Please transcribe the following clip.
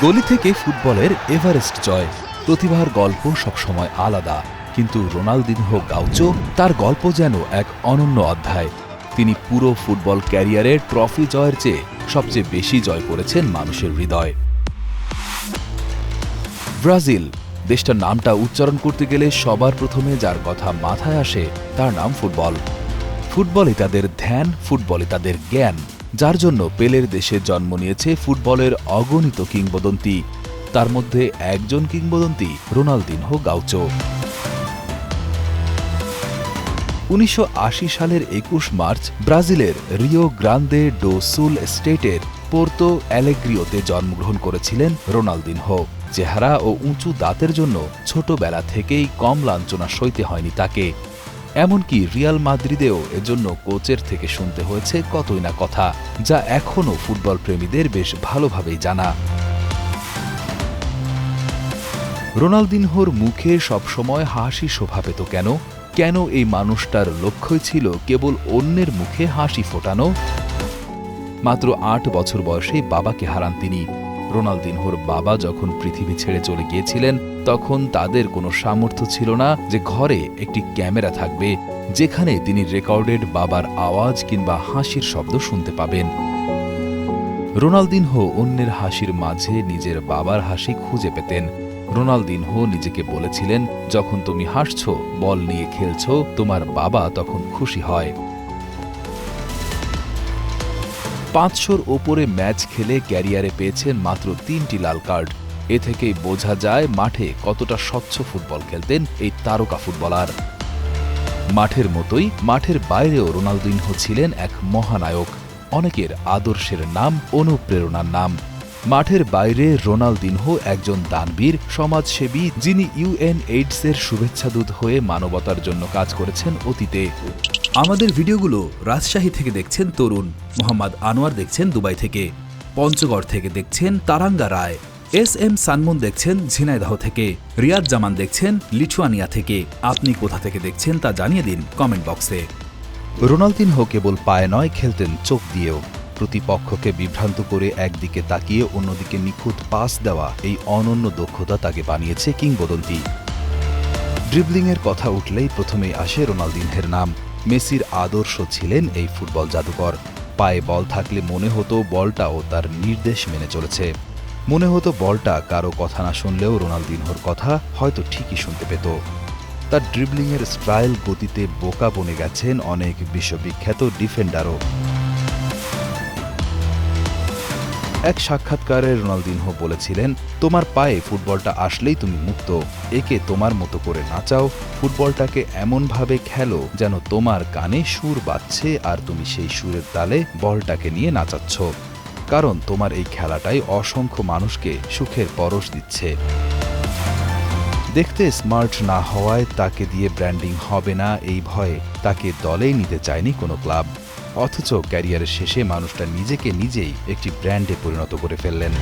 গলি থেকে ফুটবলের এভারেস্ট জয়। প্রতিভার গল্প সবসময় আলাদা, কিন্তু রোনালদিনহো গাউচো তার গল্প যেন এক অনন্য অধ্যায়। তিনি পুরো ফুটবল ক্যারিয়ারের ট্রফি জয়ের চেয়ে সবচেয়ে বেশি জয় করেছেন মানুষের হৃদয়। ব্রাজিল, দেশটার নামটা উচ্চারণ করতে গেলে সবার প্রথমে যার কথা মাথায় আসে তার নাম ফুটবল। ফুটবলই তাদের ধ্যান ফুটবলই তাদের জ্ঞান। যার জন্য পেলের দেশে জন্ম নিয়েছে ফুটবলের অগণিত কিংবদন্তি। তার মধ্যে একজন কিংবদন্তি রোনালদিনহো গাউচো। উনিশশো আশি সালের একুশ মার্চ ব্রাজিলের রিও গ্রান্দে ডো সুল স্টেটের পোর্তো অ্যালেগ্রিওতে জন্মগ্রহণ করেছিলেন রোনালদিনহো। চেহারা ও উঁচু দাঁতের জন্য ছোটবেলা থেকেই কম লাঞ্ছনা সইতে হয়নি তাকে। এমনকি রিয়াল মাদ্রিদেও এজন্য কোচের থেকে শুনতে হয়েছে কতই না কথা, যা এখনও ফুটবল প্রেমীদের বেশ ভালোভাবেই জানা। রোনালদিনহোর মুখে সবসময় হাসি শোভা পেত কেন? কেন এই মানুষটার লক্ষ্যই ছিল কেবল অন্যের মুখে হাসি ফোটানো? মাত্র আট বছর বয়সে বাবাকে হারান তিনি। রোনালদিনহোর বাবা যখন পৃথিবী ছেড়ে চলে গিয়েছিলেন, তখন তাদের কোনো সামর্থ্য ছিল না যে ঘরে একটি ক্যামেরা থাকবে, যেখানে তিনি রেকর্ডেড বাবার আওয়াজ কিংবা হাসির শব্দ শুনতে পাবেন। রোনালদিনহো অন্যের হাসির মাঝে নিজের বাবার হাসি খুঁজে পেতেন। রোনালদিনহো নিজেকে বলেছিলেন, যখন তুমি হাসছ, বল নিয়ে খেলছ, তোমার বাবা তখন খুশি হয়। পাঁচশোর ওপরে ম্যাচ খেলে ক্যারিয়ারে পেয়েছেন মাত্র তিনটি লাল কার্ড। এ থেকেই বোঝা যায় মাঠে কতটা স্বচ্ছ ফুটবল খেলতেন এই তারকা ফুটবলার। মাঠের মতোই মাঠের বাইরেও রোনালদিনহো ছিলেন এক মহানায়ক। অনেকের আদর্শের নাম, অনুপ্রেরণার নাম। মাঠের বাইরে রোনালদিনহো একজন দানবীর, সমাজসেবী, যিনি ইউএন এইডসের শুভেচ্ছাদূত হয়ে মানবতার জন্য কাজ করেছেন অতীতে। আমাদের ভিডিওগুলো রাজশাহী থেকে দেখছেন তরুণ, মোহাম্মদ আনোয়ার দেখছেন দুবাই থেকে, পঞ্চগড় থেকে দেখছেন তারাঙ্গা রায়, এস এম সানমুন দেখছেন ঝিনাইদহ থেকে, রিয়াদ জামান দেখছেন লিথুয়ানিয়া থেকে। আপনি কোথা থেকে দেখছেন তা জানিয়ে দিন কমেন্ট বক্সে। রোনালদিনহো কেবল পায়ে নয়, খেলতেন চোখ দিয়েও। প্রতিপক্ষকে বিভ্রান্ত করে একদিকে তাকিয়ে অন্যদিকে নিখুঁত পাস দেওয়া এই অনন্য দক্ষতা তাকে বানিয়েছে কিংবদন্তি। ড্রিবলিংয়ের কথা উঠলেই প্রথমেই আসে রোনালদিনহের নাম। মেসির আদর্শ ছিলেন এই ফুটবল জাদুকর। পায়ে বল থাকলে মনে হতো বলটাও তার নির্দেশ মেনে চলেছে। মনে হতো বলটা কারও কথা না শুনলেও রোনালদিনহোর কথা হয়তো ঠিকই শুনতে পেত। তার ড্রিবলিংয়ের স্টাইল গতিতে বোকা বনে গেছেন অনেক বিশ্ববিখ্যাত ডিফেন্ডারও। এক সাক্ষাৎকারে রোনালদিনহো বলেছিলেন, তোমার পায়ে ফুটবলটা আসলেই তুমি মুক্ত। একে তোমার মতো করে নাচাও। ফুটবলটাকে এমনভাবে খেলো যেন তোমার কানে সুর বাজছে আর তুমি সেই সুরের তালে বলটাকে নিয়ে নাচাচ্ছ। কারণ তোমার এই খেলাটাই অসংখ্য মানুষকে সুখের পরশ দিচ্ছে। দেখতে স্মার্ট না হওয়ায় তাকে দিয়ে ব্র্যান্ডিং হবে না এই ভয়ে তাকে দলেই নিতে চায়নি কোনো ক্লাব। অথচ ক্যারিয়ারের শেষে মানুষটা নিজেকে নিজেই একটি ব্র্যান্ডে পরিণত করে ফেললেন।